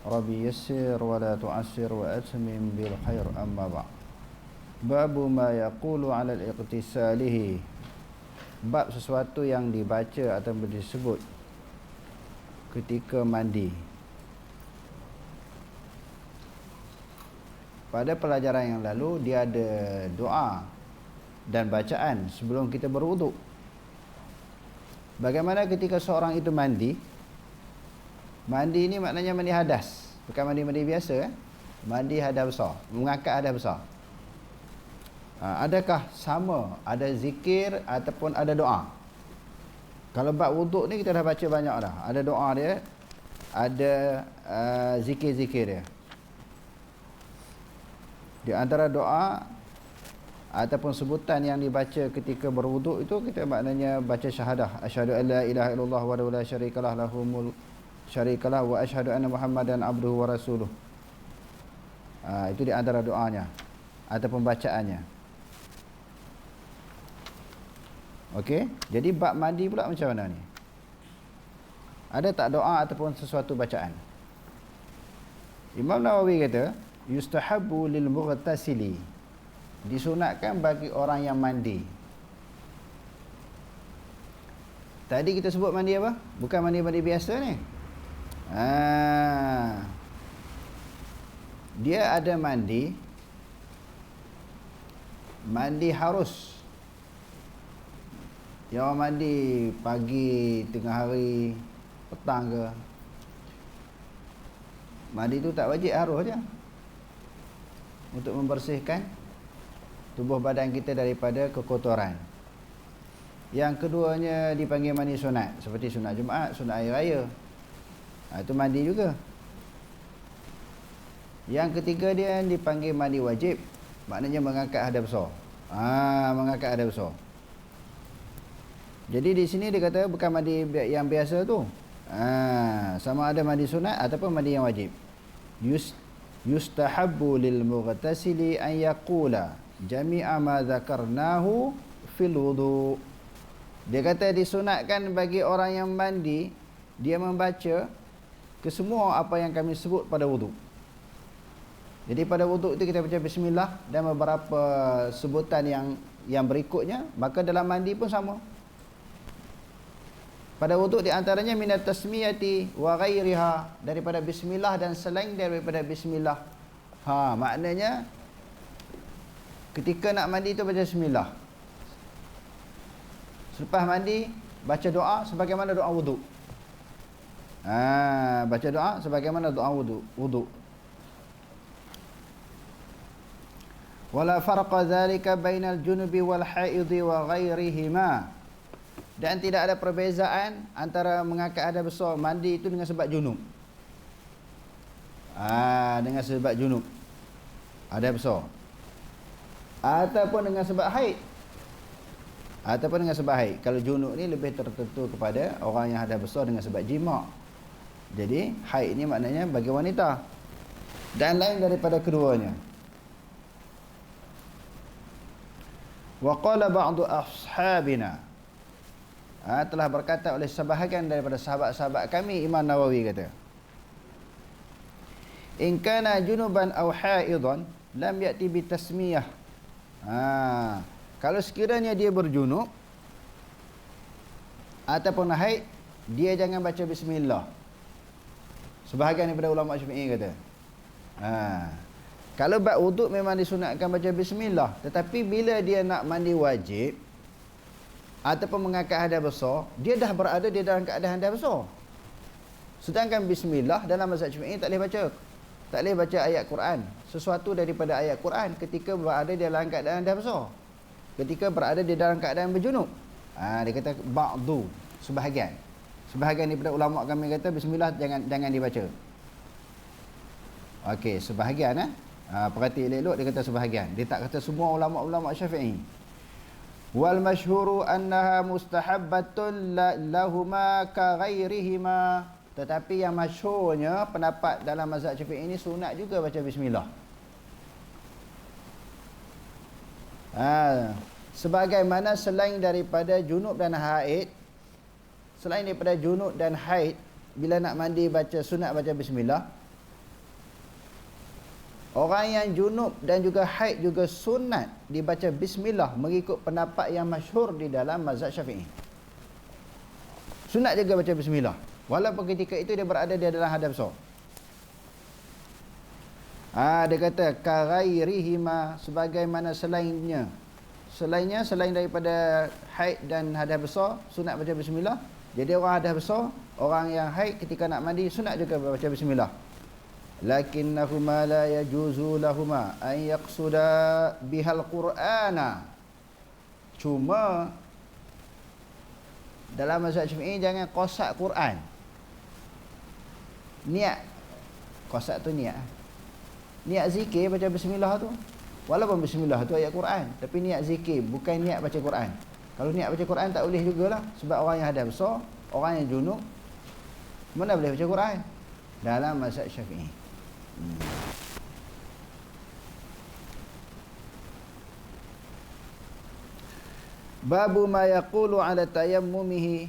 Rabbi yassir wa la tu'assir wa atmim bil khair amma ba' Babu ma yaqulu 'ala al-iqtisalihi Bab sesuatu yang dibaca atau disebut ketika mandi. Pada pelajaran yang lalu dia ada doa dan bacaan sebelum kita berwuduk. Bagaimana ketika seorang itu mandi Mandi ni maknanya mandi hadas. Bukan mandi-mandi biasa eh. Mandi hadas besar. Mengangkat hadas besar. Ha, adakah sama ada zikir ataupun ada doa? Kalau bab wuduk ni kita dah baca banyak dah. Ada doa dia, ada uh, zikir-zikir dia. Di antara doa ataupun sebutan yang dibaca ketika berwuduk itu kita maknanya baca syahadah asyhadu alla ilaha illallah wa la syarikalah lahumul syarikalah wa asyhadu anna muhammadan abduhu wa rasuluh. Ha, itu di antara doanya atau pembacaannya. Okey jadi bab mandi pula macam mana ni? Ada tak doa ataupun sesuatu bacaan? Imam Nawawi kata yustahabbu lil mughtasili. Disunatkan bagi orang yang mandi. Tadi kita sebut mandi apa? Bukan mandi-mandi biasa ni Ha. Dia ada mandi. Mandi harus. Yang mandi pagi, tengah hari, petang ke. Mandi tu tak wajib harus je. Untuk membersihkan tubuh badan kita daripada kekotoran. Yang keduanya dipanggil mandi sunat. Seperti sunat Jumaat, sunat air raya ha, itu mandi juga. Yang ketiga dia dipanggil mandi wajib. Maknanya mengangkat hadas besar. Ha, mengangkat hadas besar. Jadi di sini dia kata bukan mandi yang biasa tu. Ha, sama ada mandi sunat ataupun mandi yang wajib. Yus, yustahabbu lil mughtasili an yaqula jami'a ma dhakarnahu fil wudu. Dia kata disunatkan bagi orang yang mandi dia membaca ke semua apa yang kami sebut pada wuduk. Jadi pada wuduk itu kita baca bismillah dan beberapa sebutan yang yang berikutnya, maka dalam mandi pun sama. Pada wuduk di antaranya minat tasmiyati wa ghairiha daripada bismillah dan selain daripada bismillah. Ha, maknanya ketika nak mandi itu baca bismillah. Selepas mandi baca doa sebagaimana doa wuduk. Ha, baca doa sebagaimana doa wudu. Wudu. Wala farqa dzalika bainal junubi wal haidhi wa ghairihima. Dan tidak ada perbezaan antara mengangkat ada besar mandi itu dengan sebab junub. Ah, ha, dengan sebab junub. Ada besar. Ataupun dengan sebab haid. Ataupun dengan sebab haid. Kalau junub ni lebih tertentu kepada orang yang ada besar dengan sebab jima' Jadi haid ini maknanya bagi wanita dan lain daripada keduanya. Wa qala ba'du ashabina ha, telah berkata oleh sebahagian daripada sahabat-sahabat kami Imam Nawawi kata In kana junuban aw haidan lam yati bi tasmiyah. Ha, kalau sekiranya dia berjunub ataupun haid dia jangan baca bismillah Sebahagian daripada ulama Syafi'i kata. Ha. Kalau bab wuduk memang disunatkan baca bismillah, tetapi bila dia nak mandi wajib ataupun mengangkat hadas besar, dia dah berada di dalam keadaan hadas besar. Sedangkan bismillah dalam mazhab Syafi'i tak boleh baca. Tak boleh baca ayat Quran. Sesuatu daripada ayat Quran ketika berada di dalam keadaan hadas besar. Ketika berada di dalam keadaan berjunub. Ha, dia kata ba'du, sebahagian. Sebahagian daripada ulama kami kata bismillah jangan jangan dibaca. Okey, sebahagian eh. Ha, perhati elok dia kata sebahagian. Dia tak kata semua ulama-ulama Syafi'i. Wal masyhuru annaha mustahabbatun lahuma ka ghairihima. Tetapi yang masyhurnya pendapat dalam mazhab Syafi'i ini sunat juga baca bismillah. Ha, sebagaimana selain daripada junub dan haid selain daripada junub dan haid bila nak mandi baca sunat baca bismillah Orang yang junub dan juga haid juga sunat dibaca bismillah mengikut pendapat yang masyhur di dalam mazhab Syafi'i. Sunat juga baca bismillah. Walaupun ketika itu dia berada di dalam hadap so. Ah ha, dia kata kaghairihima sebagaimana selainnya. Selainnya selain daripada haid dan hadas besar sunat baca bismillah. Jadi orang hadas besar, orang yang haid ketika nak mandi sunat juga baca bismillah. Lakinnahuma la yajuzu lahuma an yaqsuda bihal qur'ana. Cuma dalam mazhab Syafi'i jangan qasak Quran. Niat. Qasak tu niat. Niat zikir baca bismillah tu. Walaupun bismillah tu ayat Quran tapi niat zikir bukan niat baca Quran kalau niat baca Quran tak boleh jugalah sebab orang yang ada besar orang yang junub mana boleh baca Quran dalam mazhab Syafi'i Babu ma yaqulu ala tayammumihi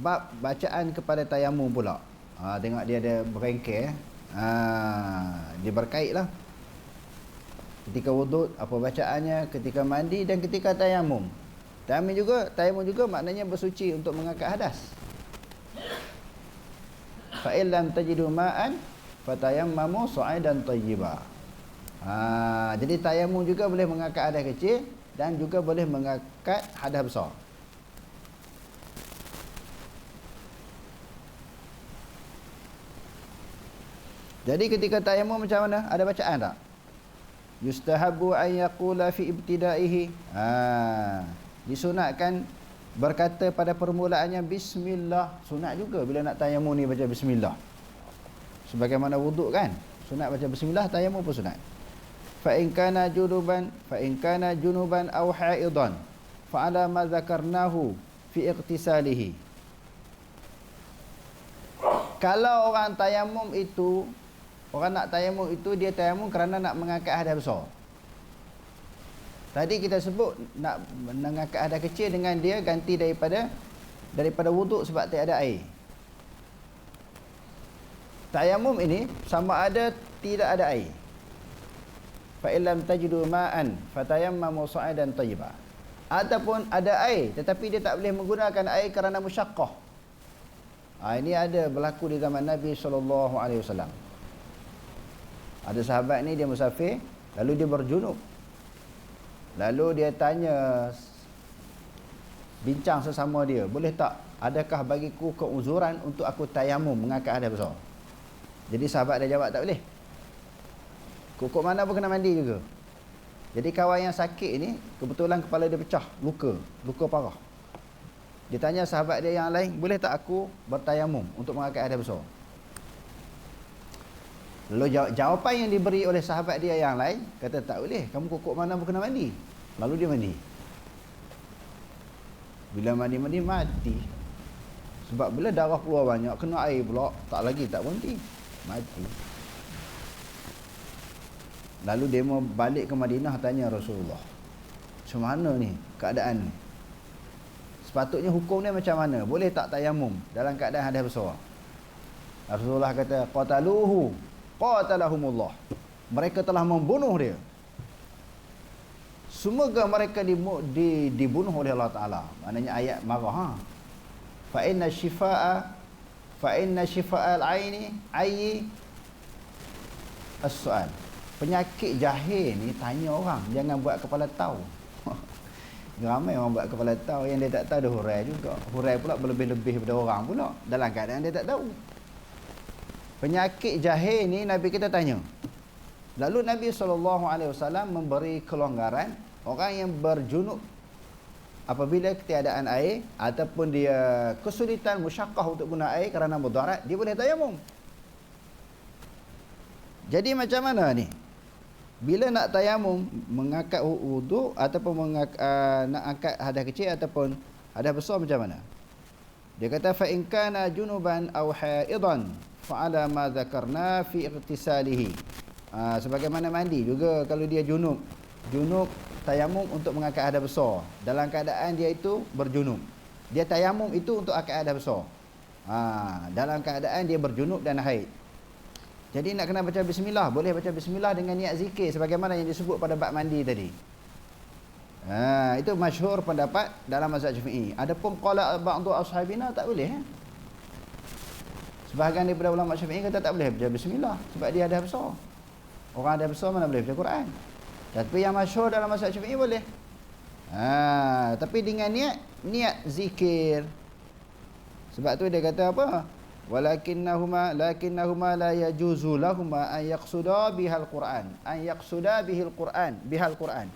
bab bacaan kepada tayammum pula. Ha tengok dia ada berengkel Ha dia berkaitlah. Ketika wuduk apa bacaannya, ketika mandi dan ketika tayammum. Tayammum juga, tayammum juga maknanya bersuci untuk mengangkat hadas. Fa illam tajidu ma'an fatayammamu su'idan tayyiba. Ha, jadi tayamum juga boleh mengangkat hadas kecil dan juga boleh mengangkat hadas besar. Jadi ketika tayamum macam mana? Ada bacaan tak? Yustahabu an yaqula fi ibtidaihi. Ha, disunatkan berkata pada permulaannya bismillah. Sunat juga bila nak tayamum ni baca bismillah. Sebagaimana wuduk kan? Sunat baca bismillah tayammum pun sunat. Fa in kana junuban fa in kana junuban aw haidan fa ala ma zakarnahu fi iqtisalihi. Kalau orang tayammum itu orang nak tayammum itu dia tayammum kerana nak mengangkat hadas besar tadi kita sebut nak mengangkat hadas kecil dengan dia ganti daripada daripada wuduk sebab tak ada air Tayamum ini sama ada tidak ada air. Fa illam tajidu ma'an fatayammamu sa'idan tayyiba. Ataupun ada air tetapi dia tak boleh menggunakan air kerana musyaqqah. Ha, ini ada berlaku di zaman Nabi wasallam. Ada sahabat ni dia musafir lalu dia berjunub. Lalu dia tanya bincang sesama dia, boleh tak adakah bagiku keuzuran untuk aku tayamum mengangkat hadas besar? Jadi sahabat dia jawab tak boleh. Kukuk mana pun kena mandi juga. Jadi kawan yang sakit ni kebetulan kepala dia pecah, luka, luka parah. Dia tanya sahabat dia yang lain, boleh tak aku bertayamum untuk mengangkat hadas besar? Lalu jawapan yang diberi oleh sahabat dia yang lain, kata tak boleh, kamu kukuk mana pun kena mandi. Lalu dia mandi. Bila mandi-mandi mati. Sebab bila darah keluar banyak, kena air pula, tak lagi tak berhenti mati. Lalu dia mau balik ke Madinah tanya Rasulullah. Macam mana ni keadaan ni? Sepatutnya hukum ni macam mana? Boleh tak tayamum dalam keadaan hadas besar? Rasulullah kata qataluhu. Qatalahumullah. Mereka telah membunuh dia semoga mereka di, di, dibunuh oleh Allah Ta'ala. Maknanya ayat marah ha? fa inna shifa'a fa inna shifa'al aini ayi as-su'al. Penyakit jahil ni tanya orang jangan buat kepala tahu ramai orang buat kepala tahu yang dia tak tahu dia hurai juga. Hurai pula berlebih-lebih daripada orang pula dalam keadaan dia tak tahu. Penyakit jahil ni Nabi kita tanya. Lalu Nabi SAW memberi kelonggaran orang yang berjunuk apabila ketiadaan air ataupun dia kesulitan musyakkah untuk guna air kerana mudarat dia boleh tayamum. Jadi macam mana ni? Bila nak tayamum mengangkat wuduk ataupun mengak, uh, nak angkat hadas kecil ataupun hadas besar macam mana? Dia kata fa in kana junuban aw haidan fa ala ma dzakarna fi ightisalihi uh, sebagaimana mandi juga kalau dia junub. Junub tayamum untuk mengangkat hadas besar dalam keadaan dia itu berjunub dia tayamum itu untuk angkat hadas besar ha, dalam keadaan dia berjunub dan haid jadi nak kena baca bismillah, boleh baca bismillah dengan niat zikir sebagaimana yang disebut pada bab mandi tadi. Ha, itu masyhur pendapat dalam mazhab Syafi'i. Adapun qala ba'dhu ashabina tak boleh. Eh? Sebahagian daripada ulama Syafi'i kata tak boleh baca bismillah sebab dia ada besar. Orang ada besar mana boleh baca Quran. Tapi yang masyhur dalam mazhab Syafi'i boleh. Ha, tapi dengan niat niat zikir. Sebab tu dia kata apa? walakinnahuma lakinnahuma la yajuzu lahumma an yaqsuda bihal quran. An yaqsuda bihil quran bihal quran.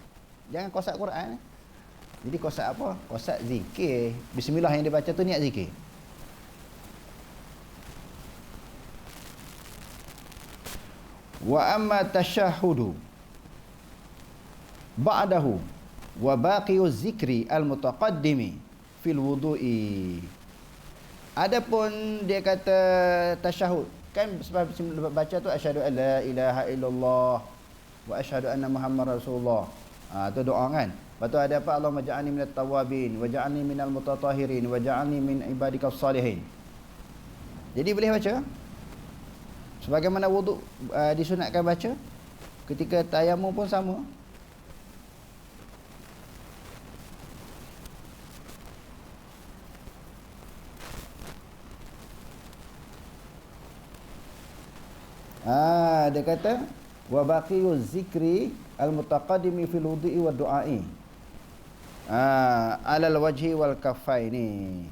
Jangan kosak quran. Jadi kosak apa? Kosak zikir. Bismillah yang dibaca tu niat zikir. Wa amma tashahhudu ba'dahu wa baqiyu zikri al mutaqaddimi fil wudu'i Adapun dia kata tasyahud kan sebab baca tu asyhadu alla ilaha illallah wa asyhadu anna muhammar rasulullah. Ah ha, tu doa kan. Lepas tu ada apa Allah maj'alni minat tawabin wa ja'alni minal mutatahirin wa ja'alni min ibadikas salihin. Jadi boleh baca? Sebagaimana wuduk uh, disunatkan baca ketika tayamum pun sama. Ah dia kata wa baqiyu zikri al mutaqaddimi fil wudu'i wa du'a'i. Ah alal wajhi wal kaffaini.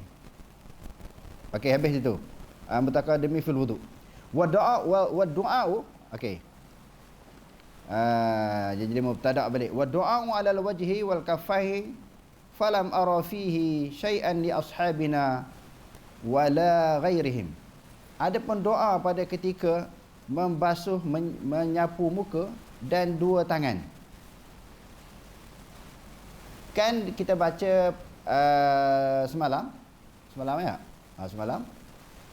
Okey habis itu. Ah mutaqaddimi fil wudu'. Wa du'a wa du'a'u okey. Ah jadi mubtada' balik. Wa du'a'u alal wajhi wal kaffaihi falam ara fihi syai'an li ashabina wala ghairihim. Adapun doa pada ketika membasuh men, menyapu muka dan dua tangan. Kan kita baca uh, semalam semalam ya? Ha, semalam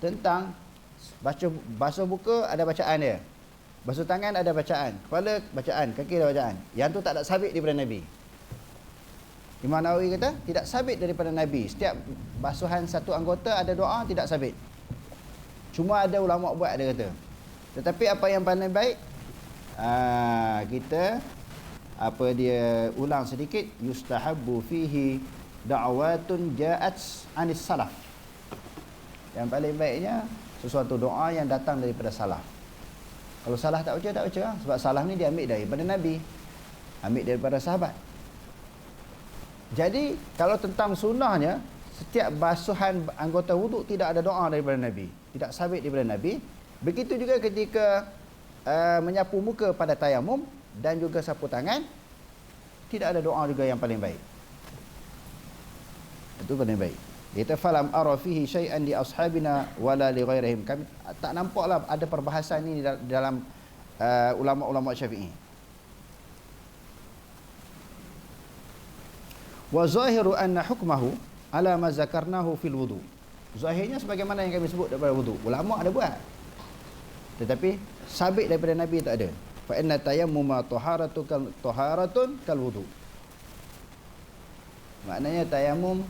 tentang baca basuh muka ada bacaan dia. Basuh tangan ada bacaan. Kepala bacaan. Kaki ada bacaan. Yang tu tak ada sabit daripada nabi. Imam Nawawi kata tidak sabit daripada nabi. Setiap basuhan satu anggota ada doa tidak sabit. Cuma ada ulama buat dia kata tetapi apa yang paling baik? Ah, kita apa dia ulang sedikit yustahabbu fihi da'watun ja'at anis salaf. Yang paling baiknya sesuatu doa yang datang daripada salaf. Kalau salah tak baca tak baca sebab salah ni dia ambil daripada nabi ambil daripada sahabat. Jadi kalau tentang sunnahnya setiap basuhan anggota wuduk tidak ada doa daripada nabi. Tidak sabit daripada nabi Begitu juga ketika uh, menyapu muka pada tayamum dan juga sapu tangan tidak ada doa juga yang paling baik. Itu paling baik. Kita falam ara fihi syai'an li ashabina wala li ghairihim. Kami tak nampaklah ada perbahasan ini dalam uh, ulama-ulama Syafi'i. Wa zahiru anna hukmahu ala ma zakarnahu fil wudu. Zahirnya sebagaimana yang kami sebut daripada wudu. Ulama ada buat. Tetapi sabit daripada Nabi tak ada. Fa inna tayammuma taharatu kal taharatun kal wudu. Maknanya tayamum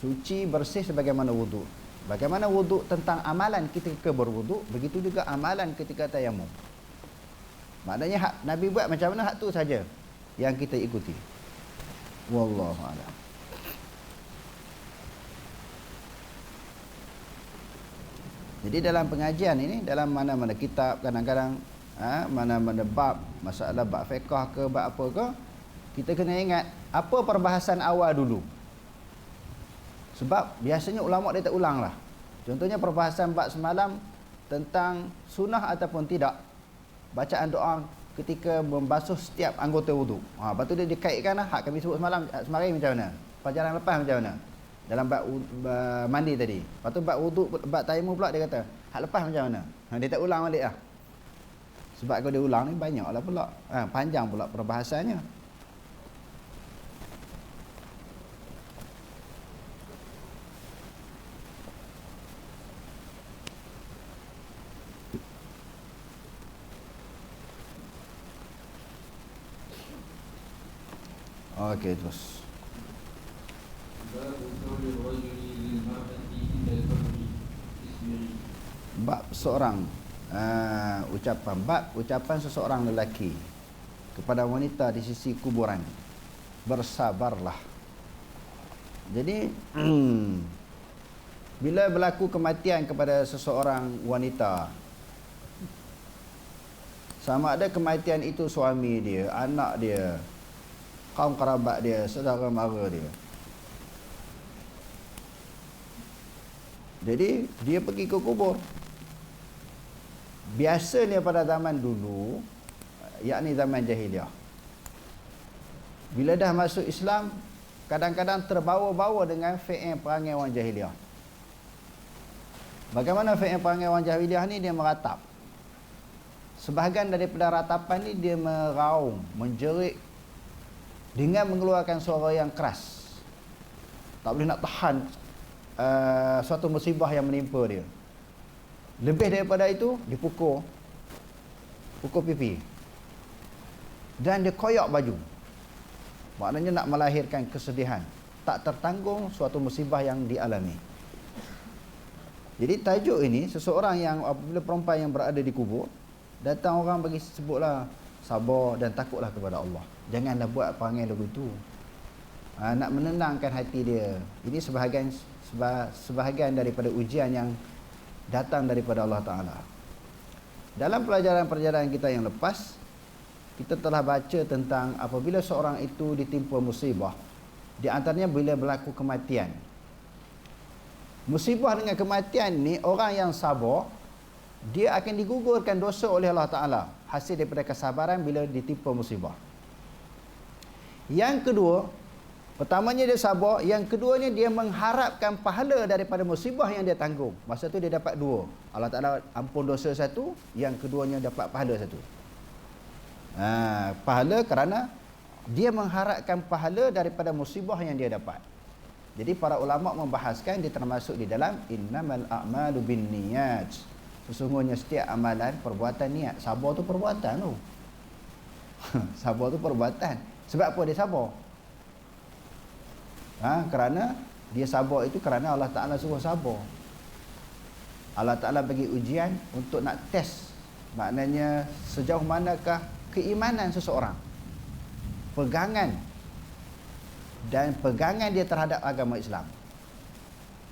suci bersih sebagaimana wudu. Bagaimana wudu tentang amalan ketika berwudu, begitu juga amalan ketika tayamum. Maknanya hak Nabi buat macam mana hak tu saja yang kita ikuti. Wallahu a'lam. Jadi dalam pengajian ini dalam mana-mana kitab kadang-kadang ha, mana-mana bab masalah bab fiqh ke bab apa ke kita kena ingat apa perbahasan awal dulu. Sebab biasanya ulama dia tak ulang lah. Contohnya perbahasan bab semalam tentang sunnah ataupun tidak bacaan doa ketika membasuh setiap anggota wudu. Ha, lepas tu dia dikaitkan lah, hak kami sebut semalam semalam macam mana? Pelajaran lepas macam mana? Dalam bab uh, mandi tadi. Lepas tu bab wuduk, bab tayamum pula dia kata, hak lepas macam mana? Ha, dia tak ulang balik lah. Sebab kalau dia ulang ni banyaklah pula. Ha, panjang pula perbahasannya. Okey terus. Bab seorang uh, ucapan bab ucapan seseorang lelaki kepada wanita di sisi kuburan bersabarlah. Jadi bila berlaku kematian kepada seseorang wanita sama ada kematian itu suami dia, anak dia, kaum kerabat dia, saudara mara dia. Jadi dia pergi ke kubur. Biasanya pada zaman dulu, yakni zaman jahiliah. Bila dah masuk Islam, kadang-kadang terbawa-bawa dengan fi'il perangai orang jahiliah. Bagaimana fi'il perangai orang jahiliah ni dia meratap. Sebahagian daripada ratapan ni dia meraung, menjerit dengan mengeluarkan suara yang keras tak boleh nak tahan uh, suatu musibah yang menimpa dia lebih daripada itu dipukul. Pukul pipi. Dan dia koyak baju. Maknanya nak melahirkan kesedihan. Tak tertanggung suatu musibah yang dialami. Jadi tajuk ini seseorang yang apabila perempuan yang berada di kubur datang orang bagi sebutlah sabar dan takutlah kepada Allah. Janganlah buat perangai lagu itu. Ha, nak menenangkan hati dia. Ini sebahagian sebahagian daripada ujian yang datang daripada Allah Taala. Dalam pelajaran-pelajaran kita yang lepas, kita telah baca tentang apabila seorang itu ditimpa musibah, di antaranya bila berlaku kematian. Musibah dengan kematian ni orang yang sabar dia akan digugurkan dosa oleh Allah Taala hasil daripada kesabaran bila ditimpa musibah. Yang kedua, pertamanya dia sabar, yang keduanya dia mengharapkan pahala daripada musibah yang dia tanggung. Masa tu dia dapat dua. Allah Taala ampun dosa satu, yang keduanya dapat pahala satu. Ha, pahala kerana dia mengharapkan pahala daripada musibah yang dia dapat. Jadi para ulama membahaskan dia termasuk di dalam innamal a'malu binniyat. Sesungguhnya setiap amalan perbuatan niat. Sabar tu perbuatan tu. sabar tu perbuatan. Sebab apa dia sabar? Ha, kerana dia sabar itu kerana Allah Ta'ala suruh sabar. Allah Ta'ala bagi ujian untuk nak test. Maknanya sejauh manakah keimanan seseorang. Pegangan. Dan pegangan dia terhadap agama Islam.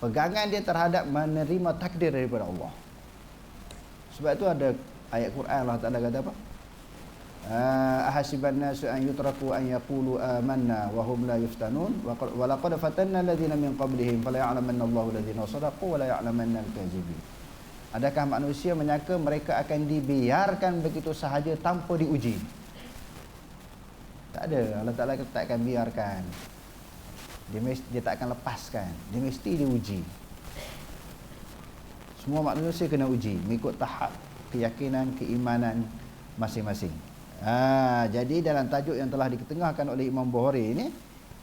Pegangan dia terhadap menerima takdir daripada Allah. Sebab itu ada ayat Quran Allah Ta'ala kata apa? Ahasiban nasu an yutraku an yaqulu amanna wa hum la yuftanun wa laqad fatanna alladhina min qablihim fala ya'lamanna Allahu alladhina sadaqu wa la ya'lamanna al-kadzibin Adakah manusia menyangka mereka akan dibiarkan begitu sahaja tanpa diuji? Tak ada. Allah Ta'ala tak akan biarkan. Dia, dia tak akan lepaskan. Dia mesti diuji. Semua manusia kena uji. Mengikut tahap keyakinan, keimanan masing-masing. Ha, jadi dalam tajuk yang telah diketengahkan oleh Imam Bukhari ini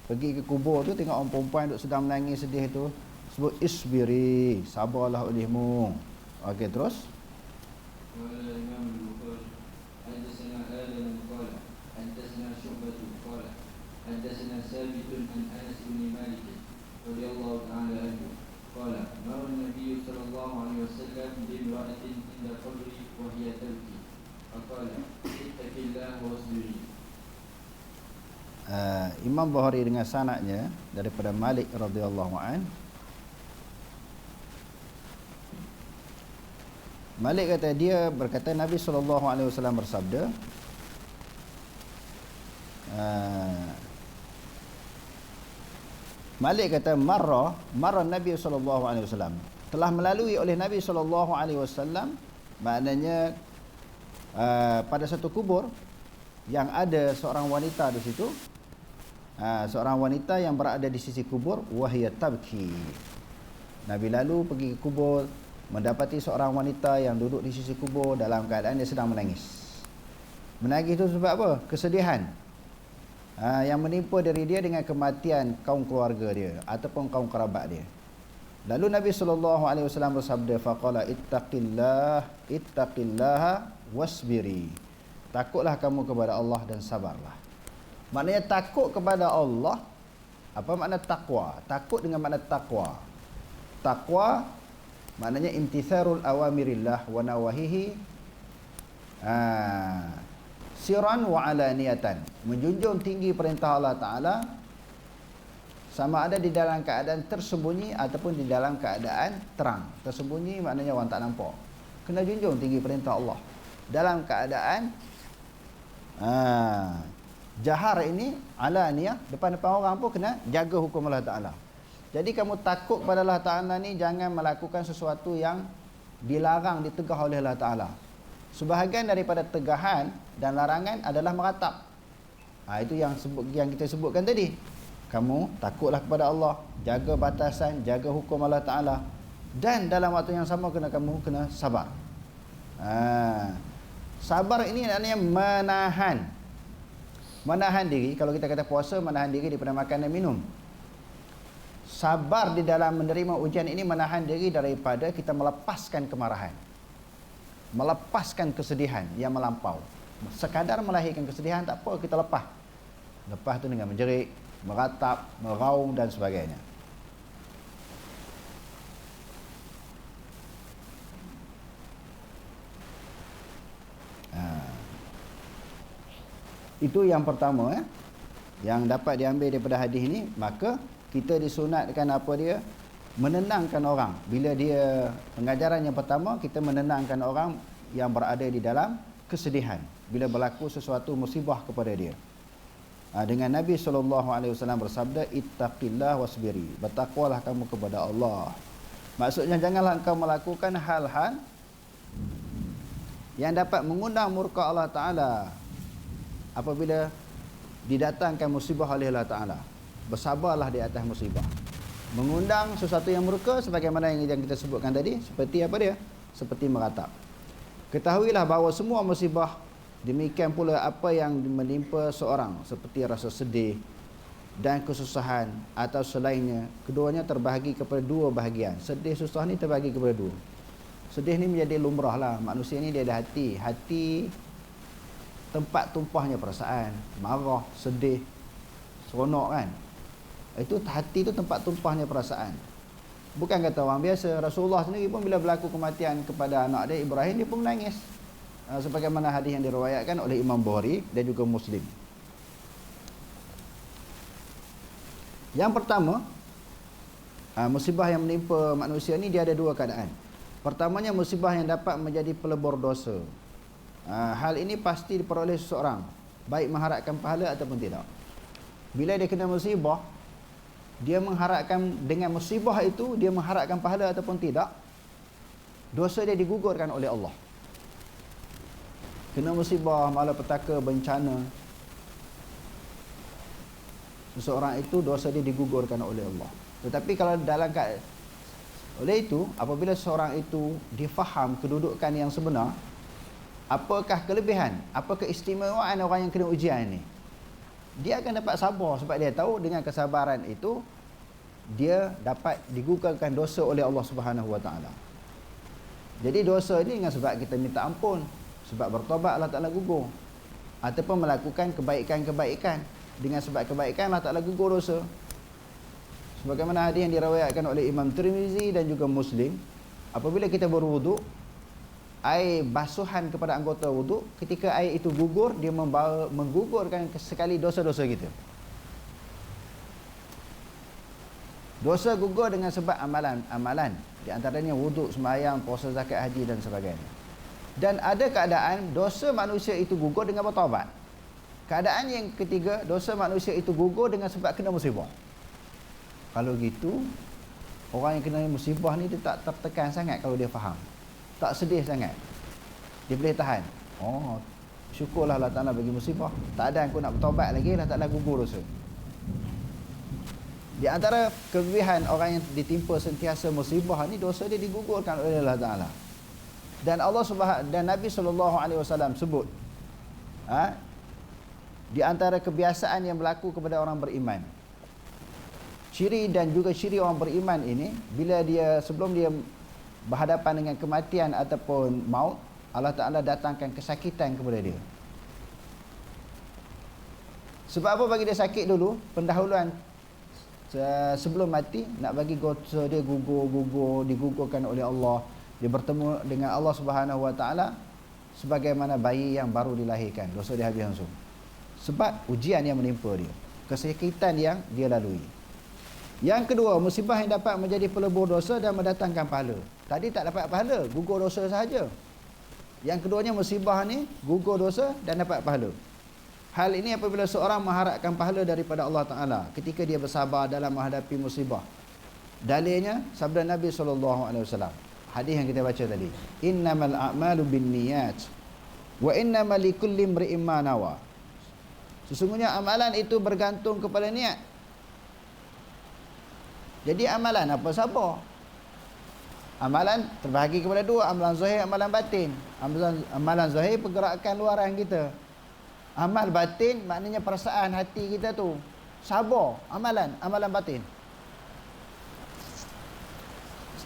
pergi ke kubur tu tengok orang perempuan duduk sedang menangis sedih tu sebut isbiri sabarlah olehmu okey terus حدثنا ثابت عن انس بن مالك رضي الله تعالى عنه قال مر النبي صلى الله عليه وسلم بامراه عند قبري وهي تبكي فقال Uh, Imam Bukhari dengan sanaknya daripada Malik radhiyallahu an. Malik kata dia berkata Nabi sallallahu alaihi wasallam bersabda uh, Malik kata marra marra Nabi sallallahu alaihi wasallam telah melalui oleh Nabi sallallahu alaihi wasallam maknanya uh, pada satu kubur yang ada seorang wanita di situ uh, seorang wanita yang berada di sisi kubur wahia tabki Nabi lalu pergi ke kubur mendapati seorang wanita yang duduk di sisi kubur dalam keadaan dia sedang menangis Menagih itu sebab apa? Kesedihan. Ha, yang menimpa dari dia dengan kematian kaum keluarga dia ataupun kaum kerabat dia. Lalu Nabi wasallam bersabda faqala ittaqillah ittaqillaha wasbiri. Takutlah kamu kepada Allah dan sabarlah. Maknanya takut kepada Allah apa makna takwa? Takut dengan makna takwa. Takwa maknanya imtitharul awamirillah wa nawahihi. Ha, siran wa alaniyatan menjunjung tinggi perintah Allah taala sama ada di dalam keadaan tersembunyi ataupun di dalam keadaan terang tersembunyi maknanya orang tak nampak kena junjung tinggi perintah Allah dalam keadaan aa, ha, jahar ini alaniyah depan-depan orang pun kena jaga hukum Allah taala jadi kamu takut kepada Allah taala ni jangan melakukan sesuatu yang dilarang ditegah oleh Allah taala Sebahagian daripada tegahan dan larangan adalah meratap. Ha, itu yang sebut yang kita sebutkan tadi. Kamu takutlah kepada Allah, jaga batasan, jaga hukum Allah Taala dan dalam waktu yang sama kena kamu kena sabar. Ha, sabar ini maknanya menahan. Menahan diri, kalau kita kata puasa menahan diri daripada makan dan minum. Sabar di dalam menerima ujian ini menahan diri daripada kita melepaskan kemarahan. Melepaskan kesedihan yang melampau. Sekadar melahirkan kesedihan tak apa kita lepas. Lepas tu dengan menjerit meratap meraung dan sebagainya itu yang pertama eh. Yang dapat diambil daripada hadis ini maka kita disunatkan apa dia? Menenangkan orang. Bila dia pengajaran yang pertama kita menenangkan orang yang berada di dalam kesedihan. Bila berlaku sesuatu musibah kepada dia. Ha, dengan Nabi SAW bersabda ittaqillah wasbiri. Bertakwalah kamu kepada Allah. Maksudnya janganlah engkau melakukan hal-hal yang dapat mengundang murka Allah Ta'ala apabila didatangkan musibah oleh Allah Ta'ala bersabarlah di atas musibah. Mengundang sesuatu yang murka sebagaimana yang kita sebutkan tadi seperti apa dia? Seperti meratap. Ketahuilah bahawa semua musibah demikian pula apa yang menimpa seorang seperti rasa sedih dan kesusahan atau selainnya keduanya terbahagi kepada dua bahagian. Sedih susah ni terbahagi kepada dua. Sedih ni menjadi lumrah lah manusia ni dia ada hati. Hati tempat tumpahnya perasaan marah sedih seronok kan itu hati itu tempat tumpahnya perasaan. Bukan kata orang biasa. Rasulullah sendiri pun bila berlaku kematian kepada anak dia Ibrahim dia pun menangis. Uh, sebagaimana hadis yang diriwayatkan oleh Imam Bukhari dan juga Muslim. Yang pertama, uh, musibah yang menimpa manusia ni dia ada dua keadaan. Pertamanya musibah yang dapat menjadi pelebur dosa. Uh, hal ini pasti diperoleh seseorang, baik mengharapkan pahala ataupun tidak. Bila dia kena musibah, dia mengharapkan dengan musibah itu dia mengharapkan pahala ataupun tidak dosa dia digugurkan oleh Allah kena musibah malapetaka bencana seseorang itu dosa dia digugurkan oleh Allah tetapi kalau dalam oleh itu apabila seorang itu difaham kedudukan yang sebenar apakah kelebihan apa keistimewaan orang yang kena ujian ini dia akan dapat sabar sebab dia tahu dengan kesabaran itu dia dapat digugurkan dosa oleh Allah Subhanahu Wa Taala. Jadi dosa ini dengan sebab kita minta ampun, sebab bertobat Allah Taala gugur ataupun melakukan kebaikan-kebaikan dengan sebab kebaikan Allah Taala gugur dosa. Sebagaimana hadis yang diriwayatkan oleh Imam Tirmizi dan juga Muslim, apabila kita berwuduk, air basuhan kepada anggota wuduk ketika air itu gugur dia membawa menggugurkan sekali dosa-dosa kita. Dosa gugur dengan sebab amalan-amalan di antaranya wuduk sembahyang puasa zakat haji dan sebagainya. Dan ada keadaan dosa manusia itu gugur dengan bertaubat. Keadaan yang ketiga dosa manusia itu gugur dengan sebab kena musibah. Kalau gitu orang yang kena musibah ni dia tak tertekan sangat kalau dia faham tak sedih sangat. Dia boleh tahan. Oh syukurlah Allah Ta'ala bagi musibah. Tak ada aku nak bertobat lagi Allah Ta'ala gugur dosa. Di antara kelebihan orang yang ditimpa sentiasa musibah ni dosa dia digugurkan oleh Allah Ta'ala. Dan Allah Subhanahu dan Nabi sallallahu alaihi wasallam sebut ha? di antara kebiasaan yang berlaku kepada orang beriman ciri dan juga ciri orang beriman ini bila dia sebelum dia berhadapan dengan kematian ataupun maut Allah Ta'ala datangkan kesakitan kepada dia. Sebab apa bagi dia sakit dulu? Pendahuluan sebelum mati nak bagi dosa dia gugur-gugur digugurkan oleh Allah. Dia bertemu dengan Allah Subhanahu Wa Taala sebagaimana bayi yang baru dilahirkan. Dosa dia habis langsung. Sebab ujian yang menimpa dia kesakitan yang dia lalui. Yang kedua musibah yang dapat menjadi pelebur dosa dan mendatangkan pahala tadi tak dapat pahala gugur dosa sahaja yang keduanya musibah ni gugur dosa dan dapat pahala Hal ini apabila seorang mengharapkan pahala daripada Allah Taala ketika dia bersabar dalam menghadapi musibah. Dalilnya sabda Nabi wasallam. Hadis yang kita baca tadi. Innamal a'malu binniyat wa innamal likulli imri'in ma nawa. Sesungguhnya amalan itu bergantung kepada niat. Jadi amalan apa sabar? Amalan terbahagi kepada dua, amalan zahir, amalan batin. Amalan, amalan zahir pergerakan luaran kita. Amal batin maknanya perasaan hati kita tu. Sabar, amalan, amalan batin.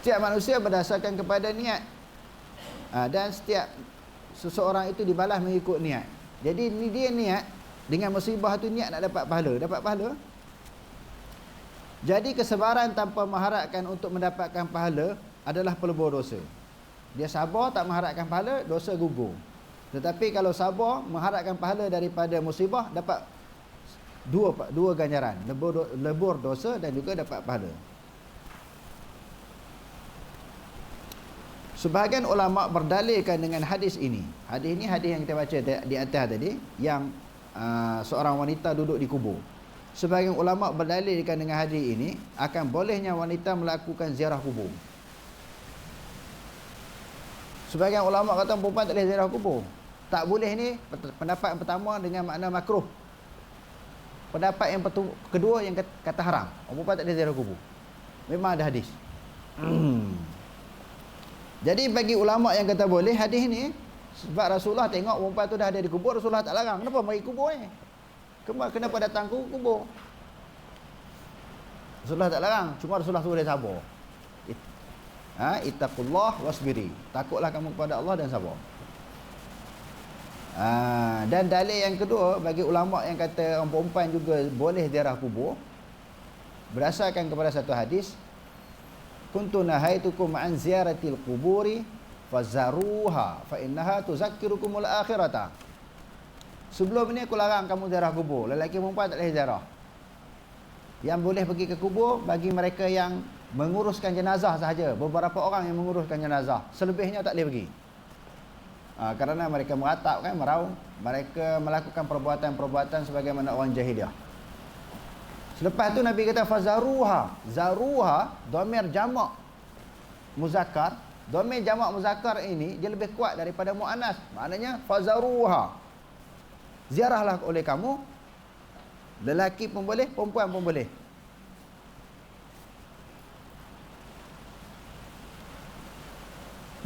Setiap manusia berdasarkan kepada niat. Ha, dan setiap seseorang itu dibalas mengikut niat. Jadi ni dia niat dengan musibah tu niat nak dapat pahala. Dapat pahala. Jadi kesebaran tanpa mengharapkan untuk mendapatkan pahala adalah pelebur dosa. Dia sabar tak mengharapkan pahala, dosa gugur. Tetapi kalau sabar mengharapkan pahala daripada musibah dapat dua dua ganjaran, lebur lebur dosa dan juga dapat pahala. Sebahagian ulama berdalilkan dengan hadis ini. Hadis ini hadis yang kita baca di atas tadi yang uh, seorang wanita duduk di kubur. Sebahagian ulama berdalilkan dengan hadis ini akan bolehnya wanita melakukan ziarah kubur. Sebagian ulama kata perempuan tak boleh ziarah kubur. Tak boleh ni pendapat yang pertama dengan makna makruh. Pendapat yang kedua yang kata haram. Perempuan tak boleh ziarah kubur. Memang ada hadis. Jadi bagi ulama yang kata boleh hadis ni sebab Rasulullah tengok perempuan tu dah ada di kubur Rasulullah tak larang. Kenapa mari kubur ni? Kenapa datang ke kubur? Rasulullah tak larang. Cuma Rasulullah suruh dia sabar ha, ittaqullah wasbiri. Takutlah kamu kepada Allah dan sabar. Ha, dan dalil yang kedua bagi ulama yang kata orang perempuan juga boleh ziarah kubur berdasarkan kepada satu hadis kuntu nahaitukum an ziaratil quburi fazaruha fa innaha tuzakkirukumul akhirata. Sebelum ini aku larang kamu ziarah kubur. Lelaki perempuan tak boleh ziarah. Yang boleh pergi ke kubur bagi mereka yang menguruskan jenazah sahaja. Beberapa orang yang menguruskan jenazah. Selebihnya tak boleh pergi. Ha, kerana mereka meratap kan meraung. Mereka melakukan perbuatan-perbuatan sebagaimana orang jahiliah. Selepas tu Nabi kata fazaruha. Zaruha domir jamak muzakkar. Domir jamak muzakkar ini dia lebih kuat daripada muannas. Maknanya fazaruha. Ziarahlah oleh kamu. Lelaki pun boleh perempuan pun boleh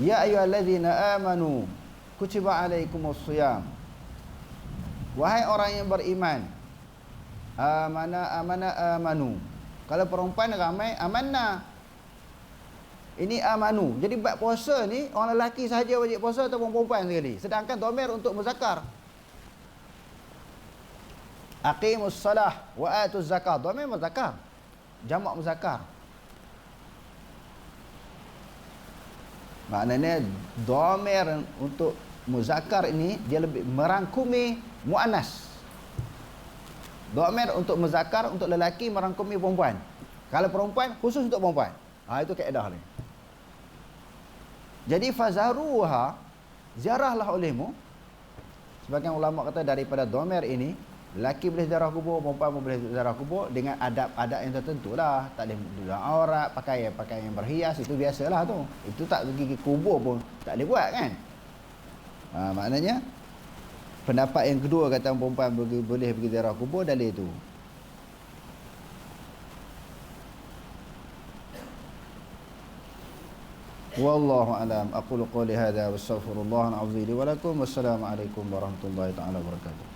Ya ayyuhallazina amanu kutiba alaikumus siyam. Wahai orang yang beriman. Amana amana amanu. Kalau perempuan ramai amanna. Ini amanu. Jadi bab puasa ni orang lelaki sahaja wajib puasa ataupun perempuan sekali. Sedangkan domir untuk muzakkar. Aqimus salah wa atuz zakat. Domir muzakkar. Jamak muzakkar. Maknanya domir untuk muzakkar ini dia lebih merangkumi muannas. Domir untuk muzakkar untuk lelaki merangkumi perempuan. Kalau perempuan khusus untuk perempuan. Ha itu kaedah ni. Jadi fazaruha ziarahlah olehmu. Sebagian ulama kata daripada domir ini Lelaki boleh ziarah kubur, perempuan pun boleh ziarah kubur dengan adab-adab yang tertentu lah. Tak boleh duduk aurat, pakai pakai yang berhias, itu biasalah tu. Itu tak pergi ke kubur pun tak boleh buat kan. Ha, maknanya, pendapat yang kedua kata perempuan boleh, boleh pergi ziarah kubur, dalil itu. wallahu alam aqulu qawli hadha wastaghfirullah alazim li wa lakum wassalamu alaikum warahmatullahi taala wabarakatuh